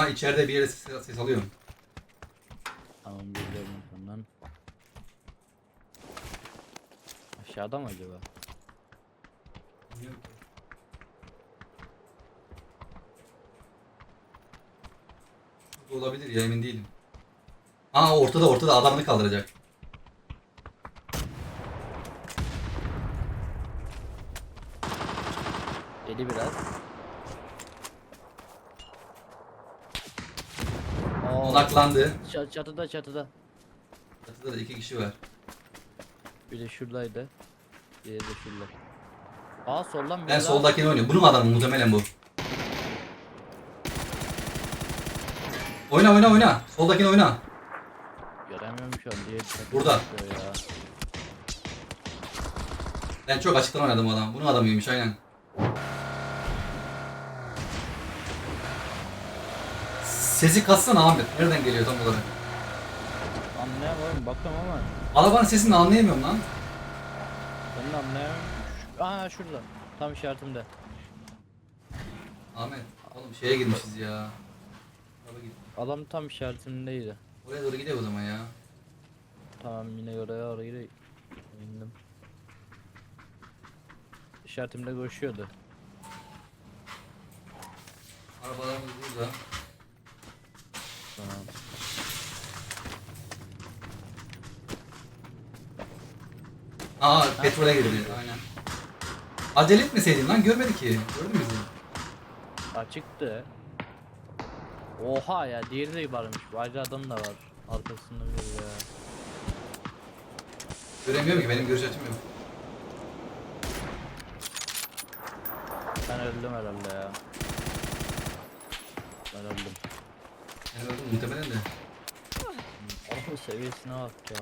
Ha içeride bir yere ses, ses alıyorum. Tamam geliyorum arkamdan. Aşağıda mı acaba? Burada olabilir ya emin değilim. Aa ortada ortada adamını kaldıracak. Deli biraz. Odaklandı. çat- çatıda çatıda. Çatıda da iki kişi var. Bir de şuradaydı. Diğeri de şurada. Aa soldan bir Ben daha- soldakini oynuyorum. Bunun adamı muhtemelen bu. Oyna oyna oyna. Soldakini oyna. Göremiyorum şu an diye. Burada. Ya. Ben çok açıktan oynadım adam. Bunun adamıymış aynen. Sesi katsana Ahmet. Nereden geliyor tam olarak? Anlayamıyorum bakıyorum ama. Arabanın sesini anlayamıyorum lan. Ben de anlayamıyorum. Şu- Aa şurada. Tam işaretimde. Ahmet. Oğlum şeye girmişiz ya. Araba gitti. Adam tam işaretimdeydi. Oraya doğru gidelim o zaman ya. Tamam yine oraya oraya indim. İşaretimde koşuyordu. Arabalarımız burada. Tamam. Aa petrole girdi. Aynen. Acele etmeseydin lan görmedi ki. Gördün mü bizi? Açıktı. Oha ya diğeri de varmış. Ayrı adam da var. Arkasında bir ya. Göremiyorum ki benim görüş açım yok. Ben öldüm herhalde ya. Ben öldüm. Yani öldüm muhtemelen de. Seviyesine bak ya.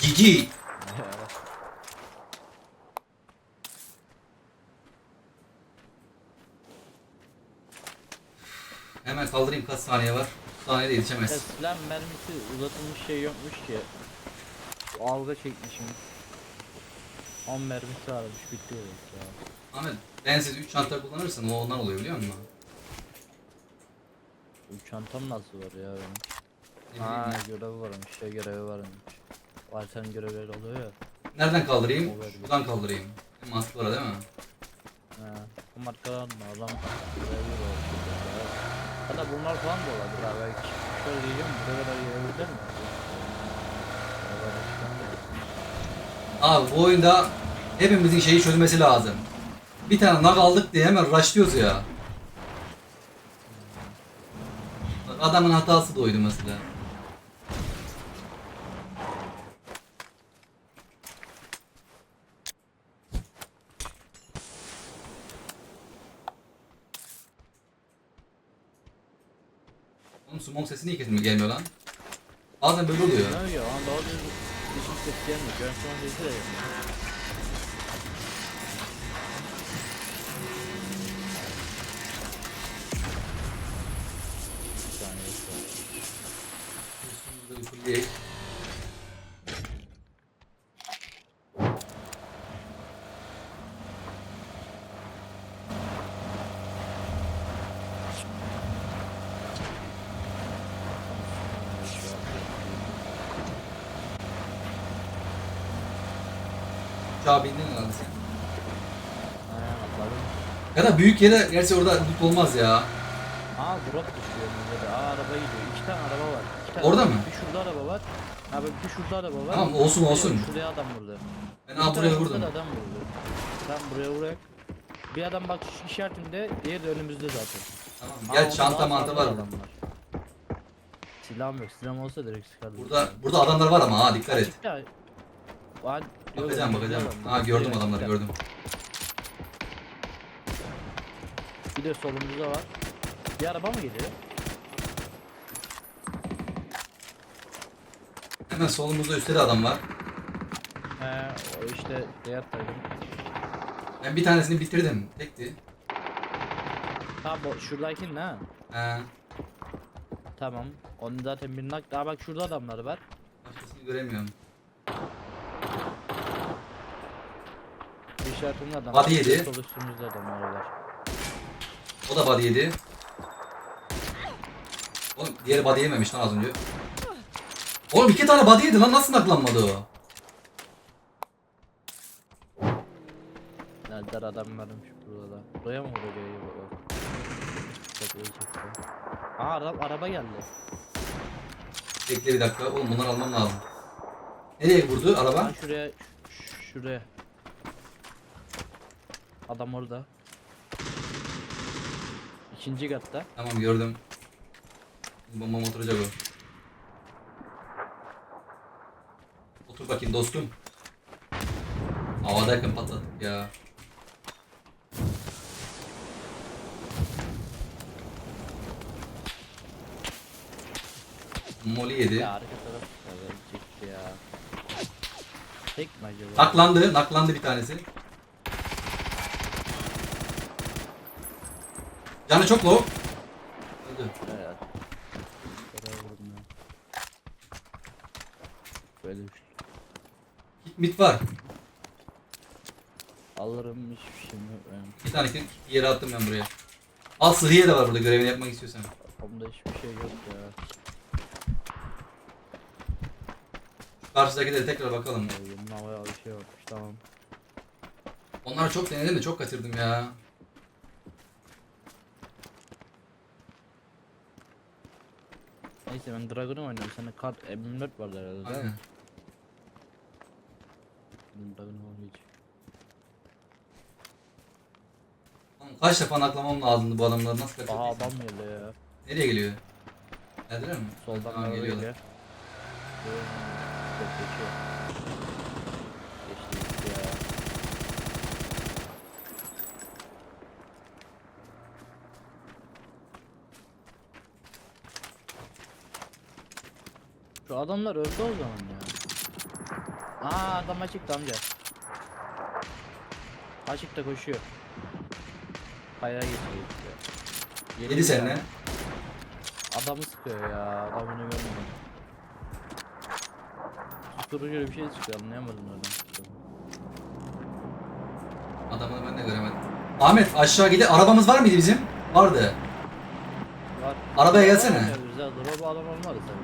Cici. Hemen kaldırayım kaç saniye var. Saniyede yetişemez. silah mermisi uzatılmış şey yokmuş ki. Alga çekmişim. 10 mermisi varmış bitti ya. Ahmet bensiz 3 çanta kullanırsan o ondan oluyor biliyor musun? Bu çantam nasıl var ya benim? Ne Ha bileyim görevi varmış şey görevi varmış. Varten görevleri oluyor ya. Nereden kaldırayım? O verdi. Şuradan kaldırayım. Orada değil mi? Ha. Bu markadan da adam görevi var. da bunlar falan da olabilir abi. Belki şöyle diyeceğim buraya kadar gelebilir mi? Başkan. Abi bu oyunda hepimizin şeyi çözmesi lazım. Bir tane nag aldık diye hemen rushlıyoruz ya. Bak adamın hatası da oydu mesela. Oğlum smoke sesi niye kesin gelmiyor lan? Bazen böyle oluyor. Dişim ses gelmiyor. Ben şu an sesi Aynen atladım. Ya da büyük yere gerçi orada loot olmaz ya. Aa drop düşüyor önümüzde de. Aa araba gidiyor. İki tane araba var. İki tane Orada araba- mı? Bir şurada araba var. Abi bir şurada araba var. Tamam, olsun, olsun. Şuraya adam vurdu. Ben Bir ha buraya vurdum. da adam vurdu. Tam buraya vurak. Bir adam bak şu işaretimde, diğeri de önümüzde zaten. Tamam. Aa, Gel orada çanta daha mantı fazla var. adam burada. Silahım yok. Silahım olsa direkt sıkardım. Burada burada adamlar var ama ha dikkat et. Açıkta. Bakacağım bakacağım. Ha gördüm adamları gördüm. Bir de solumuzda var. Bir araba mı geliyor? Hemen solumuzda üstte de adam var. He, o işte diğer tarafın. Ben bir tanesini bitirdim. Tekti. Ha bu şuradaki ne? He. Tamam. Onun zaten bir nak. Daha bak şurada adamları var. Başkasını göremiyorum. İşaretimde adam. Body yedi. Sol üstümüzde adam var. O da body yedi. Oğlum diğeri body yememiş lan az önce. Oğlum iki tane body yedi lan nasıl naklanmadı o? Nerede adam varmış burada da. Buraya mı vuruyor. Çok iyi çıktı. Aa ara, araba geldi. Bekle bir dakika. Oğlum bunları almam lazım. Nereye vurdu araba? Ben şuraya şuraya. Adam orada. İkinci katta. Tamam gördüm. Bombam oturacak o. Otur bakayım dostum. Havadayken patladık ya. Molly yedi. Ya arka taraf evet, çekti ya. Tek mi acaba? Naklandı, naklandı bir tanesi. Canı çok low. Öldü. Evet. Oraya vurdum ya. Böyle bir şey. Hit mit var. Alırım hiçbir şeyim yok benim. Bir tane hit yere attım ben buraya. Al sıhhiye de var burada görevini yapmak istiyorsan. Kafamda hiçbir şey yok ya. Karşıdaki de tekrar bakalım. Havaya bir şey varmış tamam. Onları çok denedim de çok kaçırdım ya. Neyse ben Dragon'u oynuyorum. Senin kart M24 vardı herhalde değil mi? Benim Dragon'u. Oğlum kaç defa naklamam lazımdı bu adamları nasıl kaçırdıysa. Aha adam geliyor ya. Nereye geliyor? Geldiler mi? Soldan Tamam, araba geliyorlar. geliyor. Çok geçiyor. Şu adamlar öldü o zaman ya. Aa adam açıktı amca. Açıkta koşuyor. Kayaya geçiyor. Yedi bir seninle. Adamı sıkıyor ya. Adamını görmedim. Susturucu bir şey çıkıyor anlayamadım çıktı. Adamını ben de göremedim. Ahmet aşağı gidi. Arabamız var mıydı bizim? Vardı. Var. Arabaya gelsene. Ya. Drop adam olmadı tabii.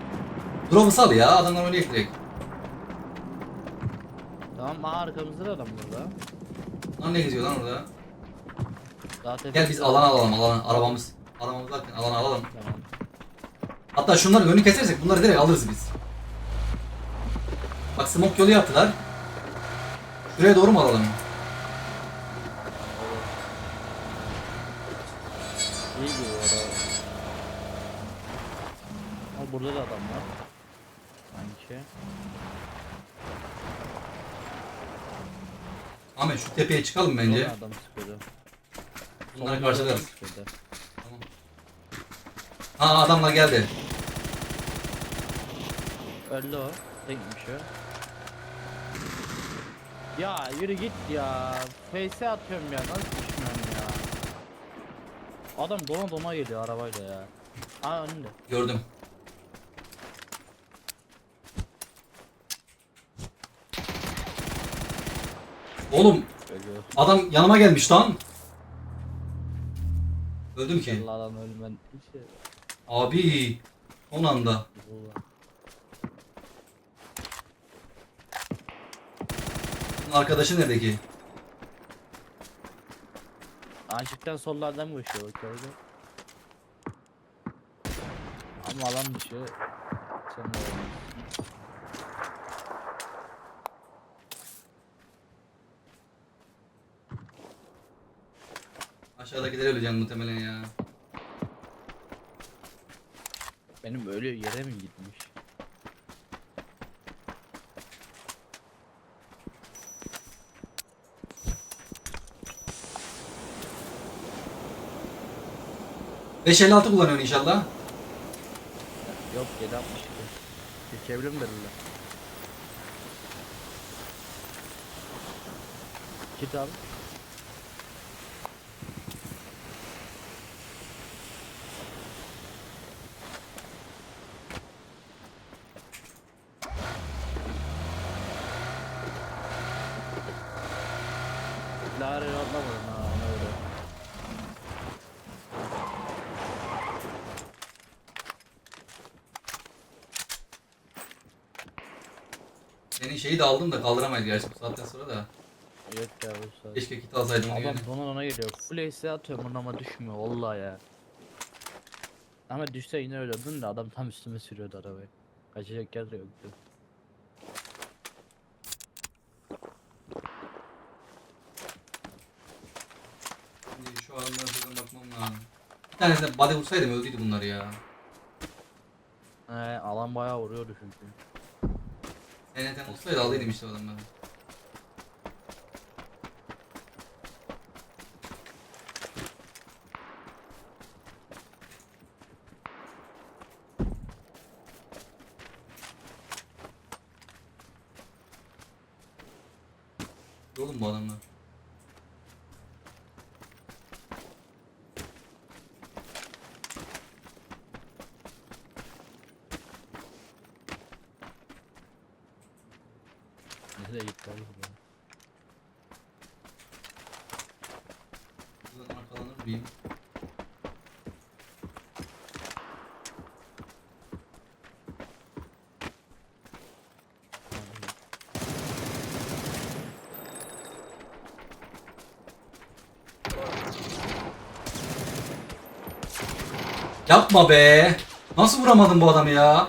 Drop'u sal ya. Adamlar oynayacak direkt. Tamam aa arkamızda da adam burada. Lan ne geziyor lan orada? Zaten Gel biz alan alalım alan. Arabamız. Arabamız varken alan alalım. Tamam. Hatta şunların önünü kesersek bunları direkt alırız biz. Bak smoke yolu yaptılar. Şuraya doğru mu alalım? İyi gibi orada. Ama burada da adam var. Sanki. Ahmet şu tepeye çıkalım bence. Sonra adam sıkıyordu. Bunları Solda adam karşılarız. sıkıyordu. Tamam. Ha adamlar geldi. Öldü o. Tekmiş o. Ya yürü git ya. Face'e atıyorum ya. Nasıl düşmüyorum ya. Adam dona dona geliyor arabayla ya. Aa önünde. Gördüm. Oğlum adam yanıma gelmiş lan. Öldüm ki. Allah'tan ölmen. Hiç şey. Abi son anda. Allah. Arkadaşı nerede ki? Açıktan sollardan koşuyor bak öyle. Ama alan dışı sen de Aşağıdakiler öleceğim muhtemelen ya. Benim öyle yere mi gitmiş? Beş elli altı kullanıyorsun inşallah. Yok 762. Geçebilir mi dediler? Git abi. Senin şeyi de aldım da kaldıramayız gerçi bu saatten sonra da. Yok ya bu saat. Keşke kit alsaydım onu Adam yani. donan ona geliyor. Full ace atıyorum ona ama düşmüyor vallahi ya. Ama düşse yine ölürdün de adam tam üstüme sürüyordu arabayı. Kaçacak yer de yoktu. Şimdi şu adamlara şuradan bakmam lazım. Bir tanesine body vursaydım öldüydü bunlar ya. He alan bayağı vuruyordu çünkü. TNT'm olsaydı aldıydım işte o adamları. Oğlum bu adamlar. Nereye gitti abi bu? Buradan mıyım? Yapma be. Nasıl vuramadın bu adamı ya?